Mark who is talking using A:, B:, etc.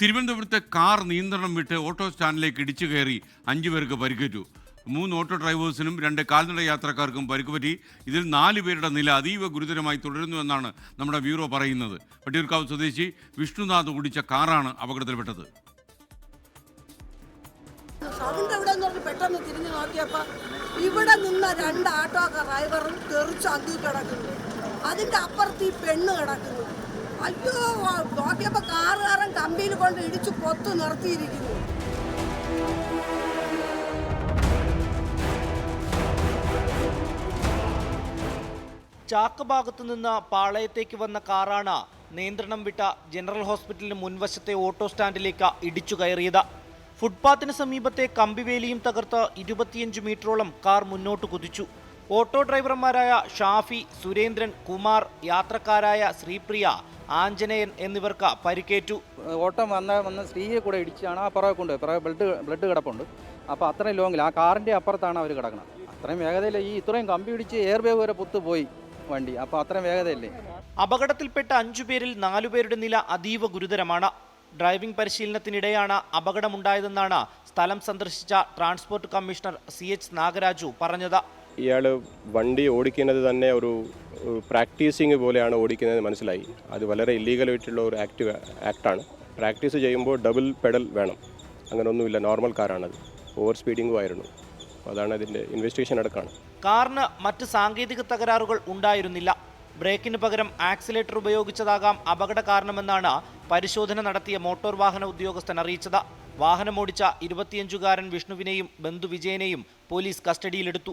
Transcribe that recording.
A: തിരുവനന്തപുരത്തെ കാർ നിയന്ത്രണം വിട്ട് ഓട്ടോ സ്റ്റാൻഡിലേക്ക് ഇടിച്ചു കയറി അഞ്ചു പേർക്ക് പരിക്കേറ്റു. മൂന്ന് ഓട്ടോ ഡ്രൈവേഴ്സിനും രണ്ട് കാൽനട യാത്രക്കാർക്കും പരിക്കുപറ്റി. ഇതിൽ നാല് പേരുടെ നില അതീവ ഗുരുതരമായി തുടരുന്നുവെന്നാണ് നമ്മുടെ ബ്യൂറോ പറയുന്നത്. വട്ടിയൂർക്കാവ് സ്വദേശി വിഷ്ണുനാഥ് ഓടിച്ച കാറാണ് അപകടത്തിൽപ്പെട്ടത്.
B: സൗണ്ട് പെട്ടെന്ന് തിരിഞ്ഞു നോക്കിയപ്പോൾ ഇവിടെ നിന്ന രണ്ട് ആട്ടോ ഡ്രൈവറും തെറിച്ച് അതിൽ കിടക്കുന്നു. അതിന്റെ അപ്പുറത്ത് ഈ പെണ്ണ് കിടക്കുന്നു. അയ്യോ നോക്കിയപ്പോ കാറുകാരൻ കമ്പിയിൽ കൊണ്ട് ഇടിച്ചു പൊത്ത് നിർത്തിയിരിക്കുന്നു.
C: ചാക്ക് ഭാഗത്തു നിന്ന് പാളയത്തേക്ക് വന്ന കാറാണ് നിയന്ത്രണം വിട്ട ജനറൽ ഹോസ്പിറ്റലിന് മുൻവശത്തെ ഓട്ടോ സ്റ്റാൻഡിലേക്ക് ഇടിച്ചു കയറിയത്. ഫുട്പാത്തിന് സമീപത്തെ കമ്പിവേലിയും തകർത്ത് ഇരുപത്തിയഞ്ച് മീറ്ററോളം കാർ മുന്നോട്ട് കുതിച്ചു. ഓട്ടോ ഡ്രൈവർമാരായ ഷാഫി സുരേന്ദ്രൻ കുമാർ യാത്രക്കാരായ ശ്രീപ്രിയ ആഞ്ജനേയൻ എന്നിവർക്ക് പരിക്കേറ്റു.
D: ഓട്ടം വന്ന വന്ന സ്ത്രീയെ കൂടെ ഇടിച്ചാണ് ആ പുറകെ കൊണ്ട് പുറകെ ബ്ലഡ് ബ്ലഡ് കിടപ്പുണ്ട്. അപ്പോൾ അത്രയും ലോങ്ങിൽ ആ കാറിന്റെ അപ്പുറത്താണ് അവർ കിടക്കുന്നത് അത്രയും വേഗതയിൽ ഈ ഇത്രയും കമ്പി ഇടിച്ച് എയർ വരെ പൊത്ത് പോയി വണ്ടി. അപ്പോൾ അത്രയും വേഗതയല്ലേ?
C: അപകടത്തിൽപ്പെട്ട അഞ്ചു പേരിൽ നാലുപേരുടെ നില അതീവ ഗുരുതരമാണ്. ഡ്രൈവിംഗ് പരിശീലനത്തിനിടെയാണ് അപകടമുണ്ടായതെന്നാണ് സ്ഥലം സന്ദർശിച്ച transport commissioner C H Nagaraju പറഞ്ഞത്.
E: ഇയാൾ വണ്ടി ഓടിക്കുന്നത് തന്നെ ഒരു പ്രാക്ടീസിങ് പോലെയാണ് ഓടിക്കുന്നത് മനസ്സിലായി. അത് വളരെ ഇല്ലീഗലായിട്ടുള്ള ഒരു ആക്ട് ആക്ടാണ് പ്രാക്ടീസ് ചെയ്യുമ്പോൾ ഡബിൾ പെഡൽ വേണം. അങ്ങനെയൊന്നുമില്ല നോർമൽ കാറാണത് ഓവർ സ്പീഡിങ്ങും ആയിരുന്നു. അതാണ് അതിന്റെ ഇൻവെസ്റ്റിഗേഷൻ അടക്കമാണ്
C: കാറിന് മറ്റ് സാങ്കേതിക തകരാറുകൾ ഉണ്ടായിരുന്നില്ല. ബ്രേക്കിന് പകരം ആക്സിലേറ്റർ ഉപയോഗിച്ചതാകാം അപകട കാരണമെന്നാണ് പരിശോധന നടത്തിയ മോട്ടോർ വാഹന ഉദ്യോഗസ്ഥൻ അറിയിച്ചത്. വാഹനമോടിച്ച ഇരുപത്തിയഞ്ചുകാരൻ വിഷ്ണുവിനെയും ബന്ധു വിജയനെയും പോലീസ് കസ്റ്റഡിയിലെടുത്തു.